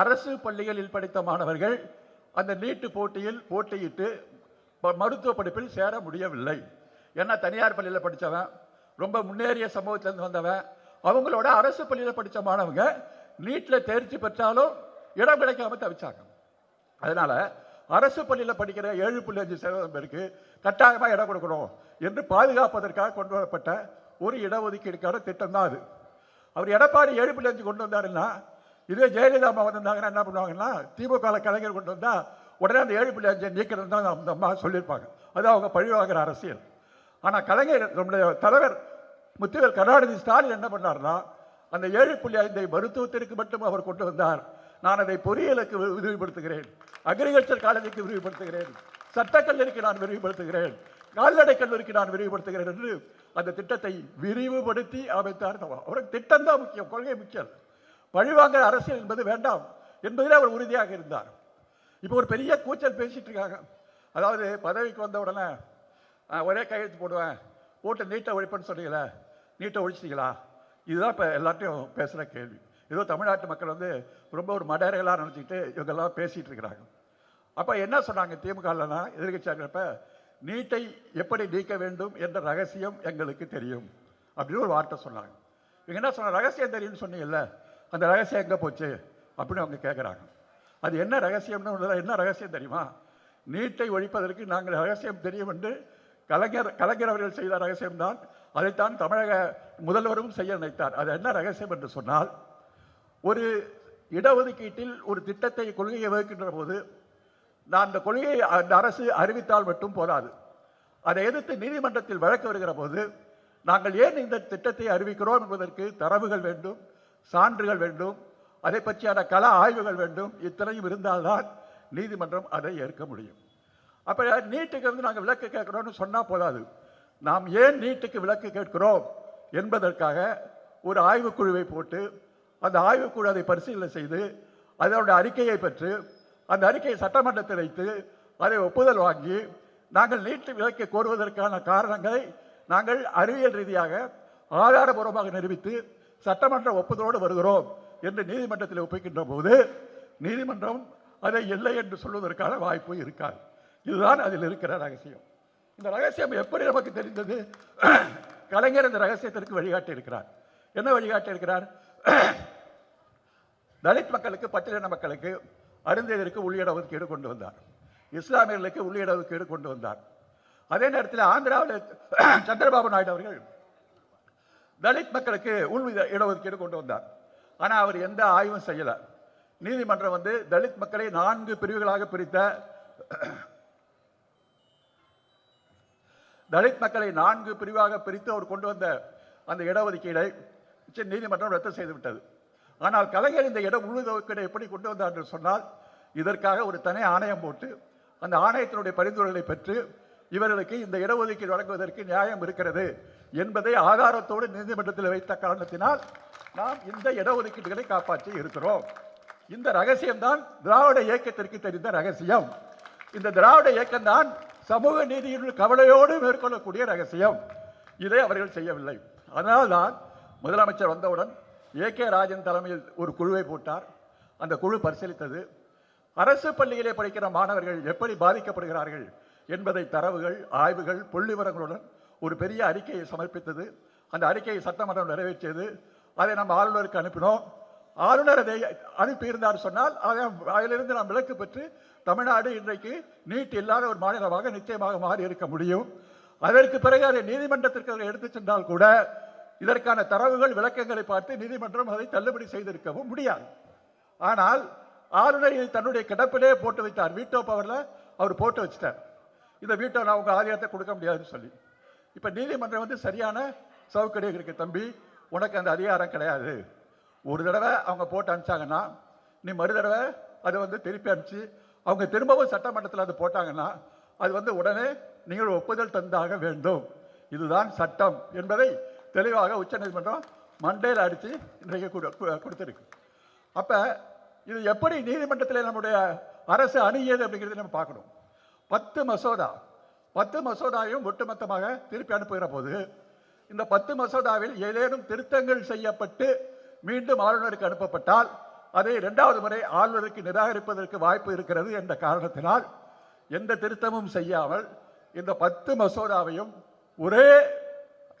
அரசு பள்ளிகளில் படித்த மாணவர்கள் அந்த நீட்டு போட்டியில் போட்டியிட்டு மருத்துவ படிப்பில் சேர முடியவில்லை. ஏன்னா தனியார் பள்ளியில் படித்தவன் ரொம்ப முன்னேறிய சமூகத்திலேருந்து வந்தவன் அவங்களோட அரசு பள்ளியில் படித்த மாணவங்க நீட்டில் தேர்ச்சி பெற்றாலும் இடம் கிடைக்காம தவிச்சாங்க. அதனால அரசு பள்ளியில் படிக்கிற ஏழு புள்ளி அஞ்சு சதவீதம் பேருக்கு கட்டாயமாக இடம் கொடுக்கணும் என்று பாதுகாப்பதற்காக கொண்டு வரப்பட்ட ஒரு இடஒதுக்கீடுக்கான திட்டம் தான் அது. அவர் எடப்பாடி ஏழு புள்ளி அஞ்சு கொண்டு வந்தாருன்னா இதே ஜெயலலிதா அம்மா வந்திருந்தாங்கன்னா என்ன பண்ணுவாங்கன்னா திமுக கலைஞர் கொண்டு வந்தால் உடனே அந்த ஏழு புள்ளி அஞ்சை நீக்கிறது தான் அந்த அம்மா சொல்லியிருப்பாங்க. அது அவங்க பழிவாகிற அரசியல். ஆனால் கலைஞர் நம்முடைய தலைவர் முத்துவர் கருணாநிதி ஸ்டாலின் என்ன பண்ணார்னா அந்த ஏழு புள்ளி ஐந்தை மருத்துவத்திற்கு மட்டும் அவர் கொண்டு வந்தார். நான் அதை பொறியியலுக்கு வி- விரிவுபடுத்துகிறேன். அக்ரிகல்ச்சர் காலேஜுக்கு விரிவுபடுத்துகிறேன். சட்டக்கல்லூரிக்கு நான் விரிவுபடுத்துகிறேன். கால்நடை கல்லூரிக்கு நான் விரிவுபடுத்துகிறேன் என்று அந்த திட்டத்தை விரிவுபடுத்தி அமைத்தார் நம்ம. அவருக்கு திட்டம் தான் முக்கியம் கொள்கை முக்கியம். பழிவாங்கிற அரசியல் என்பது வேண்டாம் என்பதில் அவர் உறுதியாக இருந்தார். இப்போ ஒரு பெரிய கூச்சல் பேசிட்டு இருக்காங்க. அதாவது பதவிக்கு வந்த உடனே ஒரே கையெழுத்து போடுவேன். போட்டு நீட்டை ஒழிப்பேன்னு சொன்னீங்களே நீட்டை ஒழிச்சிட்டீங்களா? இதுதான் இப்போ எல்லாத்தையும் பேசுகிற கேள்வி. ஏதோ தமிழ்நாட்டு மக்கள் வந்து ரொம்ப ஒரு மடர்களாக நினச்சிக்கிட்டு இவங்கெல்லாம் பேசிகிட்டு இருக்கிறாங்க. அப்போ என்ன சொன்னாங்க திமுகலன்னா எதிர்கட்சியாகிறப்ப நீட்டை எப்படி நீக்க வேண்டும் என்ற ரகசியம் எங்களுக்கு தெரியும். அப்படின்னு ஒரு வார்த்தை சொன்னாங்க. இவங்க என்ன சொன்ன ரகசியம் தெரியும்னு சொன்னீங்கல்ல அந்த ரகசியம் எங்கே போச்சு? அப்படின்னு அவங்க கேட்குறாங்க அது என்ன ரகசியம்னு ஒன்று என்ன ரகசியம் தெரியுமா? நீட்டை ஒழிப்பதற்கு நாங்கள் ரகசியம் தெரியும் என்று கலைஞர் கலைஞர் அவர்கள் செய்த ரகசியம்தான் அதைத்தான் தமிழக முதல்வரும் செய்ய நினைத்தார். அது என்ன ரகசியம் என்று சொன்னால் ஒரு இடஒதுக்கீட்டில் ஒரு திட்டத்தை கொள்கையை வகுக்கின்ற போது நான் அந்த கொள்கையை அந்த அரசு அறிவித்தால் மட்டும் போதாது. அதை எதிர்த்து நீதிமன்றத்தில் வழக்கு வருகிற போது நாங்கள் ஏன் இந்த திட்டத்தை அறிவிக்கிறோம் என்பதற்கு தரவுகள் வேண்டும் சான்றுகள் வேண்டும் அதை பற்றியான கள ஆய்வுகள் வேண்டும் இத்தனையும் இருந்தால்தான் நீதிமன்றம் அதை ஏற்க முடியும். அப்போ நீட்டுக்கு வந்து நாங்கள் விளக்கு கேட்குறோம்னு சொன்னால் போதாது. நாம் ஏன் நீட்டுக்கு விளக்கு கேட்கிறோம் என்பதற்காக ஒரு ஆய்வுக்குழுவை போட்டு அந்த ஆய்வுக்குழு அதை பரிசீலனை செய்து அதனுடைய அறிக்கையை பெற்று அந்த அறிக்கையை சட்டமன்றத்தில் வைத்து அதை ஒப்புதல் வாங்கி நாங்கள் நீட்டு விலக்கை கோருவதற்கான காரணங்களை நாங்கள் அறிவியல் ரீதியாக ஆதாரபூர்வமாக நிரூபித்து சட்டமன்ற ஒப்புதலோடு வருகிறோம் என்று நீதிமன்றத்தில் ஒப்புக்கின்ற போது நீதிமன்றம் அதை இல்லை என்று சொல்வதற்கான வாய்ப்பு இருக்காது. இதுதான் அதில் இருக்கிற ரகசியம். இந்த ரகசியம் எப்படி நமக்கு தெரிந்தது? கலைஞர் இந்த ரகசியத்திற்கு வழிகாட்டி இருக்கிறார் என்ன வழிகாட்டி இருக்கிறார் தலித் மக்களுக்கு பட்டியலின மக்களுக்கு அருந்தியதற்கு உள்ளிட ஒதுக்கீடு கொண்டு வந்தார். இஸ்லாமியர்களுக்கு உள்ளிட ஒதுக்கீடு கொண்டு வந்தார். அதே நேரத்தில் ஆந்திராவில் சந்திரபாபு நாயுடு அவர்கள் தலித் மக்களுக்கு உள் இட- இடஒதுக்கீடு கொண்டு வந்தார். ஆனால் அவர் எந்த ஆய்வும் செய்யலை. நீதிமன்றம் வந்து தலித் மக்களை நான்கு பிரிவுகளாக பிரித்த தலித் மக்களை நான்கு பிரிவாக பிரித்து அவர் கொண்டு வந்த அந்த இடஒதுக்கீடை நீதிமன்றம் ரத்து செய்துவிட்டது ஆனால் கலைஞர் இந்த இடம் உள்ஒதுக்கீடை எப்படி கொண்டு வந்தார் என்று சொன்னால் இதற்காக ஒரு தனி ஆணையம் போட்டு அந்த ஆணையத்தினுடைய பரிந்துரைகளை பெற்று இவர்களுக்கு இந்த இடஒதுக்கீடு வழங்குவதற்கு நியாயம் இருக்கிறது என்பதை ஆதாரத்தோடு நீதிமன்றத்தில் வைத்த காரணத்தினால் நாம் இந்த இடஒதுக்கீடுகளை காப்பாற்றி இருக்கிறோம். இந்த ரகசியம்தான் திராவிட இயக்கத்திற்கு தெரிந்த ரகசியம். இந்த திராவிட இயக்கம்தான் சமூக நீதியின் கவலையோடு மேற்கொள்ளக்கூடிய ரகசியம். இதை அவர்கள் செய்யவில்லை. அதனால்தான் முதலமைச்சர் வந்தவுடன் ஏ கே ராஜன் தலைமையில் ஒரு குழுவை போட்டார். அந்த குழு பரிசீலித்தது. அரசு பள்ளியிலே படிக்கிற மாணவர்கள் எப்படி பாதிக்கப்படுகிறார்கள் என்பதை தரவுகள் ஆய்வுகள் புள்ளிவரங்களுடன் ஒரு பெரிய அறிக்கையை சமர்ப்பித்தது. அந்த அறிக்கையை சட்டமன்றம் நிறைவேற்றியது. அதை நம்ம ஆளுநருக்கு அனுப்பினோம். ஆளுநர் அதை அனுப்பியிருந்தார் சொன்னால் அதை அதிலிருந்து நாம் விலக்கு பெற்று தமிழ்நாடு இன்றைக்கு நீட் இல்லாத ஒரு மாநிலமாக நிச்சயமாக மாறி இருக்க முடியும். அதற்கு பிறகு அதை நீதிமன்றத்திற்கு எடுத்துச் சென்றால் கூட இதற்கான தரவுகள் விளக்கங்களை பார்த்து நீதிமன்றம் அதை தள்ளுபடி செய்திருக்கவும் முடியாது. ஆனால் ஆளுநர் இதை தன்னுடைய கிடப்பிலே போட்டு வைத்தார். வீட்டோ பவரில் அவர் போட்டு வச்சிட்டார். இந்த வீட்டோ நான் உங்கள் ஆதாரத்தை கொடுக்க முடியாதுன்னு சொல்லி. இப்போ நீதிமன்றம் வந்து சரியான சவுக்கடி இருக்கு தம்பி. உனக்கு அந்த அதிகாரம் கிடையாது. ஒரு தடவை அவங்க போட்டு அனுப்பிச்சாங்கன்னா நீ மறு தடவை அதை வந்து திருப்பி அனுப்பிச்சு அவங்க திரும்பவும் சட்டமன்றத்தில் அது போட்டாங்கன்னா அது வந்து உடனே நீங்கள் ஒப்புதல் தந்தாக வேண்டும். இதுதான் சட்டம் என்பதை தெளிவாக உச்சநீதிமன்றம் மண்டையில் அடித்து இன்றைக்கு கொடுத்துருக்கு. அப்போ இது எப்படி நீதிமன்றத்தில் நம்முடைய அரசு அணுகியது அப்படிங்கிறத நம்ம பார்க்கணும். பத்து மசோதா பத்து மசோதாவையும் ஒட்டுமொத்தமாக திருப்பி அனுப்புகிற போது இந்த பத்து மசோதாவில் ஏதேனும் திருத்தங்கள் செய்யப்பட்டு மீண்டும் ஆளுநருக்கு அனுப்பப்பட்டால் அதை இரண்டாவது முறை ஆளுநருக்கு நிராகரிப்பதற்கு வாய்ப்பு இருக்கிறது என்ற காரணத்தினால் எந்த திருத்தமும் செய்யாமல் இந்த பத்து மசோதாவையும் ஒரே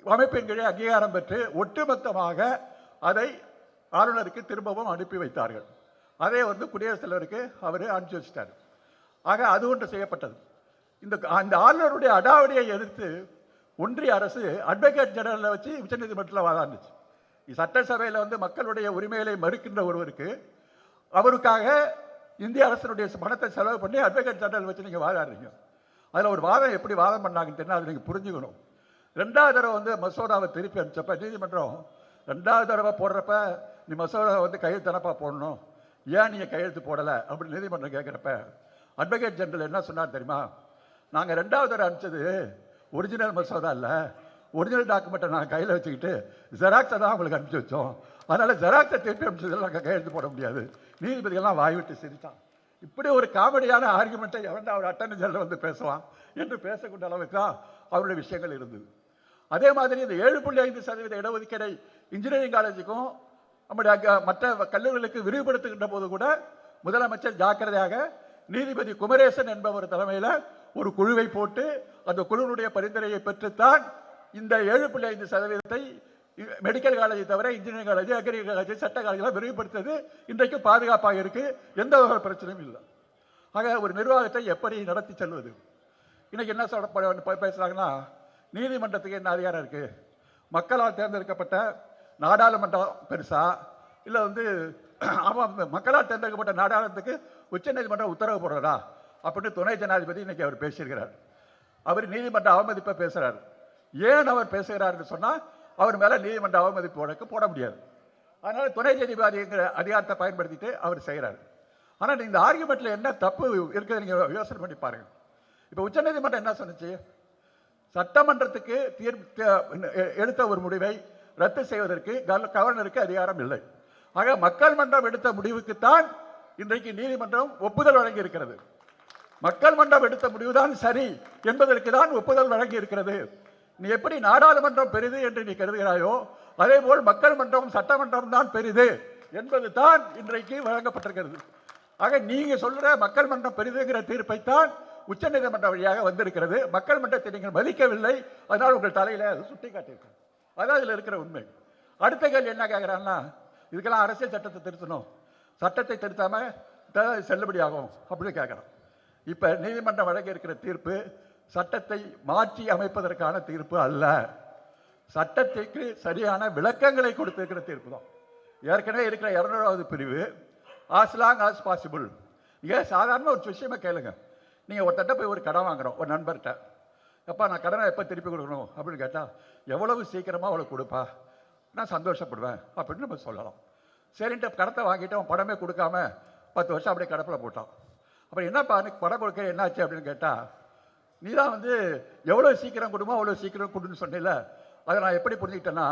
அமைப்பின் கீழே அங்கீகாரம் பெற்று ஒட்டுமொத்தமாக அதை ஆளுநருக்கு திரும்பவும் அனுப்பி வைத்தார்கள். அதை வந்து குடியரசுத் தலைவருக்கு அவர் அனுப்பிச்சு வச்சிட்டார். ஆக அது ஒன்று செய்யப்பட்டது. இந்த அந்த ஆளுநருடைய அடாவடியை எதிர்த்து ஒன்றிய அரசு அட்வொகேட் ஜெனரலை வச்சு உச்சநீதிமன்றத்தில் வாதாண்டுச்சு. சட்டசபையில் வந்து மக்களுடைய உரிமைகளை மறுக்கின்ற ஒருவருக்கு அவருக்காக இந்திய அரசனுடைய பணத்தை செலவு பண்ணி அட்வொகேட் ஜெனரல் வச்சு நீங்கள் வாதாடுறீங்க. அதில் ஒரு வாதம் எப்படி வாதம் பண்ணாங்கன்னு தெரியல அதை நீங்கள் புரிஞ்சுக்கணும். ரெண்டாவது தடவை வந்து மசோதாவை திருப்பி அனுப்பிச்சப்ப நீதிமன்றம் ரெண்டாவது தடவை போடுறப்ப நீ மசோதாவை வந்து கையெழுத்தனப்பா போடணும்? ஏன் நீங்கள் கையெழுத்து போடலை? அப்படின்னு நீதிமன்றம் கேட்குறப்ப அட்வொகேட் ஜெனரல் என்ன சொன்னார் தெரியுமா? நாங்கள் ரெண்டாவது தடவை அனுப்பிச்சது ஒரிஜினல் மசோதா இல்லை. ஒரிஜினல் டாக்குமெண்ட்டை நாங்கள் கையில் வச்சுக்கிட்டு ஜெராக்ஸை தான் உங்களுக்கு அனுப்பிச்சி வச்சோம். அதனால் ஜெராக்ஸை திருப்பி அனுப்பிச்சதில் நாங்கள் கையெழுத்து போட முடியாது. நீதிபதிகள்லாம் வாய் விட்டு சிரித்தான் இப்படி ஒரு காமெடியான ஆர்குமெண்ட்டை எவன்டா அவர் அட்டர்னி ஜெனரல் வந்து பேசுவான்? என்று பேசக்கூடிய அளவுக்கு தான் அவருடைய விஷயங்கள் இருந்தது. அதே மாதிரி இந்த ஏழு புள்ளி ஐந்து சதவீத இடஒதுக்கீடை இன்ஜினியரிங் காலேஜுக்கும் நம்முடைய மற்ற கல்லூரிகளுக்கு விரிவுபடுத்துகின்ற போது கூட முதலமைச்சர் ஜாக்கிரதையாக நீதிபதி குமரேசன் என்பவர் தலைமையில் ஒரு குழுவை போட்டு அந்த குழுவினுடைய பரிந்துரையை பெற்றுத்தான் இந்த ஏழு புள்ளி ஐந்து சதவீதத்தை மெடிக்கல் காலேஜை தவிர இன்ஜினியரிங் காலேஜ் அக்ரி காலேஜ் சட்ட காலேஜெலாம் விரிவுபடுத்தது இன்றைக்கு பாதுகாப்பாக இருக்குது எந்த வகை பிரச்சனையும் இல்லை. ஆக ஒரு நிர்வாகத்தை எப்படி நடத்தி செல்வது? இன்னைக்கு என்ன சொல்ல பேசுகிறாங்கன்னா நீதிமன்றத்துக்கு என்ன அதிகாரம் இருக்குது மக்களால் தேர்ந்தெடுக்கப்பட்ட நாடாளுமன்றம் பெருசா? இல்லை வந்து அவன் மக்களால் தேர்ந்தெடுக்கப்பட்ட நாடாளுமன்றத்துக்கு உச்சநீதிமன்றம் உத்தரவு போடுறதா? அப்படின்னு துணை ஜனாதிபதி இன்னைக்கு அவர் பேசியிருக்கிறார். அவர் நீதிமன்ற அவமதிப்பை பேசுகிறார் ஏன் அவர் பேசுகிறார்னு சொன்னால் அவர் மேலே நீதிமன்ற அவமதிப்பு வழக்கு போட முடியாது. அதனால் துணை ஜனாதிபதிங்கிற அதிகாரத்தை பயன்படுத்திட்டு அவர் செய்கிறார் ஆனால் இந்த ஆர்குமெண்ட்டில் என்ன தப்பு இருக்குது நீங்கள் யோசனை பண்ணி பாருங்கள் இப்போ உச்சநீதிமன்றம் என்ன சொன்னுச்சு? சட்டமன்றத்துக்கு தீர் எடுத்த ஒரு முடிவை ரத்து செய்வதற்கு கவர்னருக்கு அதிகாரம் இல்லை. ஆக மக்கள் மன்றம் எடுத்த முடிவுக்குத்தான் இன்றைக்கு நீதிமன்றம் ஒப்புதல் வழங்கி இருக்கிறது மக்கள் மன்றம் எடுத்த முடிவுதான் சரி என்பதற்கு தான் ஒப்புதல் வழங்கி இருக்கிறது நீ எப்படி நாடாளுமன்றம் பெரிது என்று நீ கருதுகிறாயோ அதே போல் மக்கள் மன்றம் சட்டமன்றம் தான் பெரிது என்பது தான் இன்றைக்கு வழங்கப்பட்டிருக்கிறது. ஆக நீங்க சொல்ற மக்கள் மன்றம் பெரிதுங்கிற தீர்ப்பை தான் உச்சநீதிமன்றம் வழியாக வந்திருக்கிறது. மக்கள் மன்றத்தை நீங்கள் மதிக்கவில்லை. அதனால் உங்கள் தலையில் அது சுட்டி காட்டியிருக்கிறது அதான் இதில் இருக்கிற உண்மை. அடுத்த கேள்வி என்ன கேட்குறான்னா இதுக்கெல்லாம் அரசியல் சட்டத்தை திருத்தணும். சட்டத்தை திருத்தாமல் த- செல்லுபடியாகும் அப்படின்னு கேட்குறோம் இப்போ நீதிமன்றம் வழங்கி இருக்கிற தீர்ப்பு சட்டத்தை மாற்றி அமைப்பதற்கான தீர்ப்பு அல்ல. சட்டத்திற்கு சரியான விளக்கங்களை கொடுத்திருக்கிற தீர்ப்பு தான். ஏற்கனவே இருக்கிற இரநூறாவது பிரிவு. ஆஸ் லாங் ஆஸ் பாசிபிள் ஏன் சாதாரண ஒரு விஷயமா கேளுங்க. நீங்கள் ஒருத்தட்ட போய் ஒரு கடன் வாங்குறோம் ஒரு நண்பர்கிட்ட எப்பா நான் கடனை எப்போ திருப்பி கொடுக்கணும் அப்படின்னு கேட்டால் எவ்வளவு சீக்கிரமாக அவளுக்கு கொடுப்பா? நான் சந்தோஷப்படுவேன் அப்படின்னு நம்ம சொல்லலாம். சரின்ட்டு கடத்தை வாங்கிட்டு அவன் படமே கொடுக்காம பத்து வருஷம் அப்படியே கடப்பில் போட்டான். அப்புறம் என்னப்பா எனக்கு படம் கொடுக்க என்னாச்சு அப்படின்னு கேட்டால் நீ தான் வந்து எவ்வளோ சீக்கிரம் கொடுமோ அவ்வளோ சீக்கிரம் கொடுன்னு சொன்னில அதை நான் எப்படி புரிஞ்சுக்கிட்டேன்னா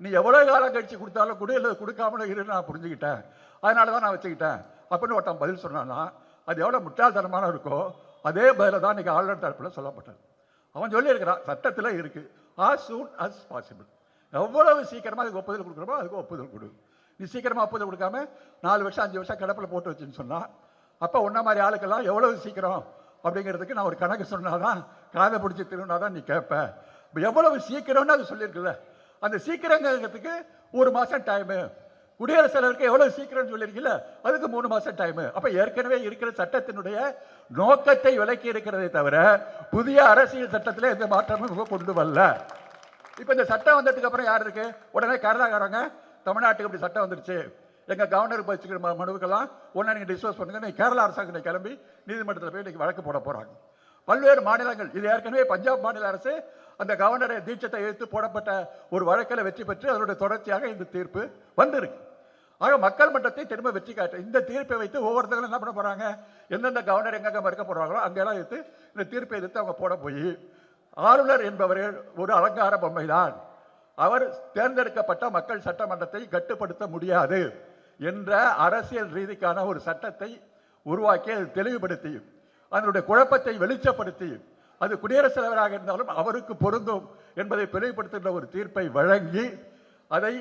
நீ எவ்வளோ காலம் கழித்து கொடுத்தாலும் கொடு இல்லை கொடுக்காமலும் இருன்னு நான் புரிஞ்சுக்கிட்டேன். அதனால தான் நான் வச்சுக்கிட்டேன். அப்படின்னு ஒருத்தன் பதில் சொன்னான்னா அது எவ்வளோ முட்டாள்தனமான இருக்கோ அதே பதில தான் இன்றைக்கி ஆளுநர் தரப்பில் சொல்லப்பட்டது. அவன் சொல்லியிருக்கிறான் சட்டத்தில் இருக்குது ஆஸ் சூன் அஸ் பாசிபிள் எவ்வளவு சீக்கிரமாக அதுக்கு ஒப்புதல் கொடுக்குறோமோ அதுக்கு ஒப்புதல் கொடு. நீ சீக்கிரமாக ஒப்புதல் கொடுக்காம நாலு வருஷம் அஞ்சு வருஷம் கிடப்பில் போட்டு வச்சுன்னு சொன்னால் அப்போ உன்ன மாதிரி ஆளுக்கெல்லாம் எவ்வளவு சீக்கிரம் அப்படிங்கிறதுக்கு நான் ஒரு கணக்கு சொன்னால் தான் காதை பிடிச்சி திரும்பினாதான் நீ கேட்பேன் இப்போ எவ்வளவு சீக்கிரம்னு அது சொல்லியிருக்குல்ல. அந்த சீக்கிரங்கிறதுக்கு ஒரு மாதம் டைமு குடியரசுத் தலைவருக்கு எவ்வளவு சீக்கிரம் சொல்லியிருக்கீல்ல அதுக்கு மூணு மாசம் டைம் அப்ப ஏற்கனவே இருக்கிற சட்டத்தினுடைய நோக்கத்தை விலக்கி இருக்கிறதே தவிர புதிய அரசியல் சட்டத்தில் எந்த மாற்றமும் கொண்டு வரல. இப்ப இந்த சட்டம் வந்ததுக்கு அப்புறம் யார் இருக்கு? உடனே கேரளாக்காரங்க தமிழ்நாட்டுக்கு இப்படி சட்டம் வந்துருச்சு. எங்க கவர்னருக்கு வச்சுக்கிற ம- மனுவுக்கெல்லாம்? உடனே நீங்க டிஸ்போஸ் பண்ணுங்க. நீ கேரளா அரசாங்கம் கிளம்பி நீதிமன்றத்தில் போய் இன்னைக்கு வழக்கு போட போறாங்க. பல்வேறு மாநிலங்கள் இது ஏற்கனவே பஞ்சாப் மாநில அரசு அந்த கவர்னரை தீட்சத்தை எதிர்த்து போடப்பட்ட ஒரு வழக்கில் வெற்றி பெற்று அதனுடைய தொடர்ச்சியாக இந்த தீர்ப்பு வந்திருக்கு. ஆக மக்கள் மன்றத்தை திரும்ப வெற்றி காட்டு இந்த தீர்ப்பை வைத்து ஒவ்வொருத்தங்களும் என்ன பண்ண போகிறாங்க எந்தெந்த கவர்னர் எங்கெங்க மறுக்க போறாங்களோ அங்கெல்லாம் எடுத்து இந்த தீர்ப்பை எதிர்த்து அவங்க போட போய் ஆளுநர் என்பவர்கள் ஒரு அலங்கார பொம்மைதான். அவர் தேர்ந்தெடுக்கப்பட்ட மக்கள் சட்டமன்றத்தை கட்டுப்படுத்த முடியாது என்ற அரசியல் ரீதிக்கான ஒரு சட்டத்தை உருவாக்கி அதை தெளிவுபடுத்தி அதனுடைய குழப்பத்தை வெளிச்சப்படுத்தி அது குடியரசுத் தலைவராக இருந்தாலும் அவருக்கு பொருந்தும் என்பதை தெளிவுபடுத்துகின்ற ஒரு தீர்ப்பை வழங்கி அதை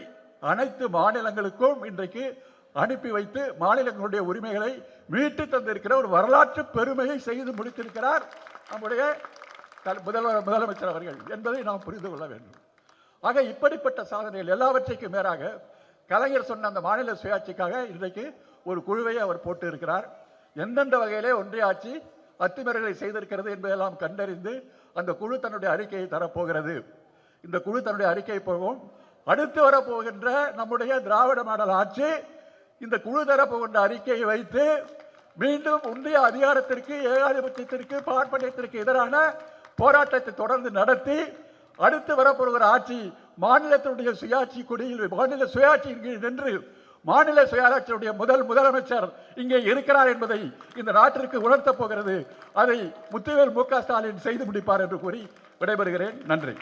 அனைத்து மாநிலங்களுக்கும் இன்றைக்கு அனுப்பி வைத்து மாநிலங்களுடைய உரிமைகளை மீட்டு தந்திருக்கிற ஒரு வரலாற்று பெருமையை செய்து முடித்திருக்கிறார் நம்முடைய முதல்வர் முதலமைச்சர் அவர்கள் என்பதை நாம் புரிந்து கொள்ள வேண்டும். ஆக இப்படிப்பட்ட சாதனைகள் எல்லாவற்றைக்கும் மேலாக கலைஞர் சொன்ன அந்த மாநில சுயாட்சிக்காக இன்றைக்கு ஒரு குழுவை அவர் போட்டு இருக்கிறார் எந்தெந்த வகையிலே ஒன்றிய ஆட்சி அத்துமீறல்களை செய்திருக்கிறது என்பதெல்லாம் கண்டறிந்து அந்த குழு தன்னுடைய அறிக்கையை தரப்போகிறது. இந்த குழு தன்னுடைய அறிக்கையை போகும் அடுத்து வரப்போகின்ற நம்முடைய திராவிட மாடல் ஆட்சி இந்த குழு தரப்போகின்ற அறிக்கையை வைத்து மீண்டும் ஒன்றிய அதிகாரத்திற்கு ஏகாதிபத்தியத்திற்கு பார்ப்பனியத்திற்கு எதிரான போராட்டத்தை தொடர்ந்து நடத்தி அடுத்து வரப்போகிற ஆட்சி மாநிலத்தினுடைய சுயாட்சி கொடியில் மாநில சுயாட்சியின் கீழ் நின்று மாநில சுயாட்சியுடைய முதல் முதலமைச்சர் இங்கே இருக்கிறார் என்பதை இந்த நாட்டிற்கு உணர்த்தப் போகிறது. அதை முத்துவேல் மு க ஸ்டாலின் செய்து முடிப்பார் என்று கூறி விடைபெறுகிறேன். நன்றி.